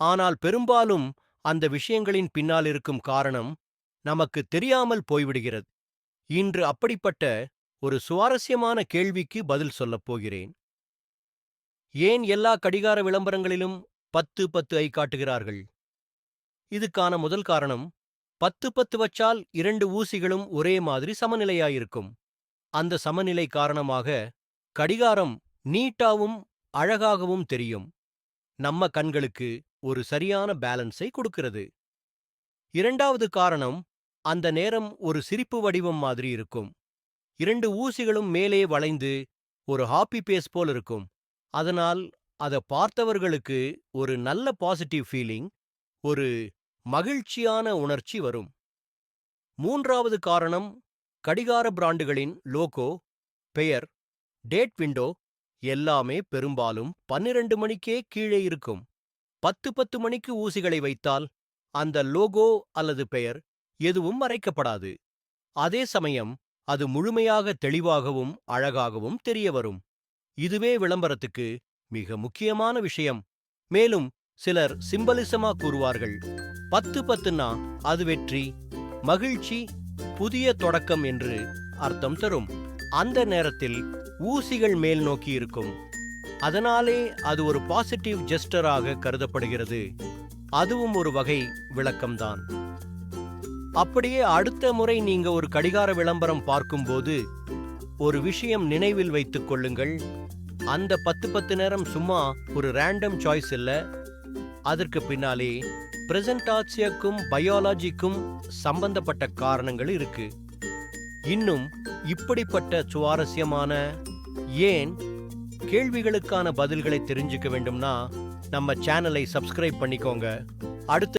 ஆனால் பெரும்பாலும் அந்த விஷயங்களின் பின்னால் இருக்கும் காரணம் நமக்கு தெரியாமல் போய்விடுகிறது. இன்று அப்படிப்பட்ட ஒரு சுவாரஸ்யமான கேள்விக்கு பதில் சொல்லப் போகிறேன். ஏன் எல்லா கடிகார விளம்பரங்களிலும் பத்து பத்து ஐ காட்டுகிறார்கள்? இதுக்கான முதல் காரணம் பத்து பத்து வச்சால் இரண்டு ஊசிகளும் ஒரே மாதிரி சமநிலையாயிருக்கும். அந்த சமநிலை காரணமாக கடிகாரம் நீட்டாவும் அழகாகவும் தெரியும். நம்ம கண்களுக்கு ஒரு சரியான பேலன்ஸை கொடுக்கிறது. இரண்டாவது காரணம் அந்த நேரம் ஒரு சிரிப்பு வடிவம் மாதிரி இருக்கும். இரண்டு ஊசிகளும் மேலே வளைந்து ஒரு ஹாப்பி பேஸ் போல் இருக்கும். அதனால் அதை பார்த்தவர்களுக்கு ஒரு நல்ல பாசிட்டிவ் ஃபீலிங் ஒரு மகிழ்ச்சியான உணர்ச்சி வரும். மூன்றாவது காரணம் கடிகார பிராண்டுகளின் லோகோ பெயர் டேட் விண்டோ எல்லாமே பெரும்பாலும் பன்னிரண்டு மணிக்கே கீழே இருக்கும். பத்து பத்து மணிக்கு ஊசிகளை வைத்தால் அந்த லோகோ அல்லது பெயர் எதுவும் மறைக்கப்படாது. அதே சமயம் அது முழுமையாக தெளிவாகவும் அழகாகவும் தெரிய வரும் இதுவே விளம்பரத்துக்கு மிக முக்கியமான விஷயம். மேலும் சிலர் சிம்பலிசமா கூறுவார்கள் பத்து பத்துனா அது வெற்றி மகிழ்ச்சி புதிய தொடக்கம் என்று அர்த்தம் தரும். அந்த நேரத்தில் ஊசிகள் மேல் நோக்கி இருக்கும். அதனாலே அது ஒரு பாசிட்டிவ் ஜெஸ்டராக கருதப்படுகிறது. அதுவும் ஒரு வகை விளக்கம்தான். அப்படியே அடுத்த முறை நீங்க ஒரு கடிகார விளம்பரம் பார்க்கும்போது ஒரு விஷயம் நினைவில் வைத்துக் கொள்ளுங்கள். அந்த பத்து பத்து நேரம் சும்மா ஒரு ரேண்டம் சாய்ஸ் இல்லை. அதற்கு பின்னாலே பிரசன்டாட்சியக்கும் பயாலஜிக்கும் சம்பந்தப்பட்ட காரணங்கள் இருக்கு. இன்னும் இப்படிப்பட்ட சுவாரஸ்யமான ஏன் கேள்விகளுக்கான பதில்களை தெரிஞ்சுக்க வேண்டும்னா நம்ம சேனலை சப்ஸ்கிரைப் பண்ணிக்கோங்க. அடுத்த